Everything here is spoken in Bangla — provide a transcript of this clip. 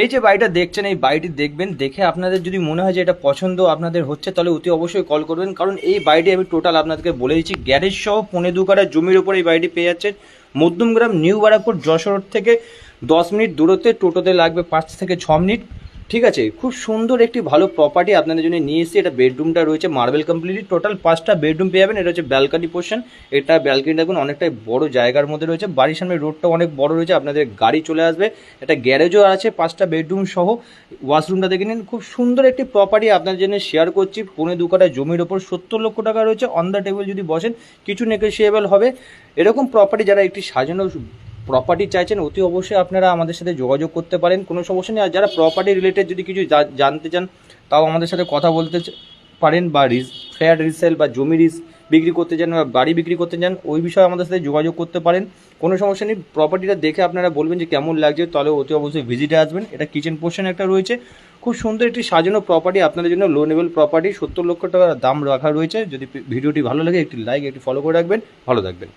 এই যে বাড়িটা দেখছেন, এই বাড়িটি দেখবেন, দেখে আপনাদের যদি মনে হয় যে এটা পছন্দ আপনাদের হচ্ছে, তাহলে অতি অবশ্যই কল করবেন। কারণ এই বাড়িটি আমি টোটাল আপনাদেরকে বলে দিচ্ছি গ্যারেজ সহ পনেরো দু কাটা জমির উপর এই বাড়িটি পেয়ে যাচ্ছেন। মধ্যমগ্রাম নিউ বারাকপুর যশোর থেকে দশ মিনিট দূরত্বে টোটোতে লাগবে পাঁচ থেকে ছ মিনিট। ঠিক আছে, খুব সুন্দর একটি ভালো প্রপার্টি আপনাদের জন্য নিয়ে এসেছি। এটা বেডরুমটা রয়েছে মার্বেল কমপ্লিট টোটাল পাঁচটা বেডরুম পেয়ে যাবেন। এটা হচ্ছে ব্যালকানি পোর্শন এটা ব্যালকানি দেখুন, অনেকটাই বড় জায়গার মধ্যে রয়েছে। বাড়ির সামনে রোডটা অনেক বড় রয়েছে, আপনাদের গাড়ি চলে আসবে। এটা গ্যারেজও আছে, পাঁচটা বেডরুম সহ। ওয়াশরুমটা দেখে নিন, খুব সুন্দর একটি প্রপার্টি আপনাদের জন্য শেয়ার করছি। পৌনে দু কাঠা জমির ওপর সত্তর লক্ষ টাকা রয়েছে। অন দ্য টেবিল যদি বসেন, কিছু নেগোসিয়েবল হবে। এরকম প্রপার্টি যারা একটি সাজানো প্রপার্টি চাইছেন, অতি অবশ্যই আপনারা আমাদের সাথে যোগাযোগ করতে পারেন। কোনো সমস্যা নেই। আর যারা প্রপার্টি রিলেটেড যদি কিছু জানতে চান, তাও আমাদের সাথে কথা বলতে পারেন বা ফ্ল্যাট রিসেল বা জমি রিস বিক্রি করতে চান বা বাড়ি বিক্রি করতে চান, ওই বিষয়ে আমাদের সাথে যোগাযোগ করতে পারেন। কোনো সমস্যা নেই। প্রপার্টিটা দেখে আপনারা বলবেন যে কেমন লাগছে, তাহলে অতি অবশ্যই ভিজিটে আসবেন। এটা কিচেন পোর্শন একটা রয়েছে। খুব সুন্দর একটি সাজানো প্রপার্টি আপনাদের জন্য লো লেভেল প্রপার্টি সত্তর লক্ষ টাকার দাম রাখা রয়েছে। যদি ভিডিওটি ভালো লাগে, একটি লাইক একটি ফলো করে রাখবেন। ভালো থাকবেন।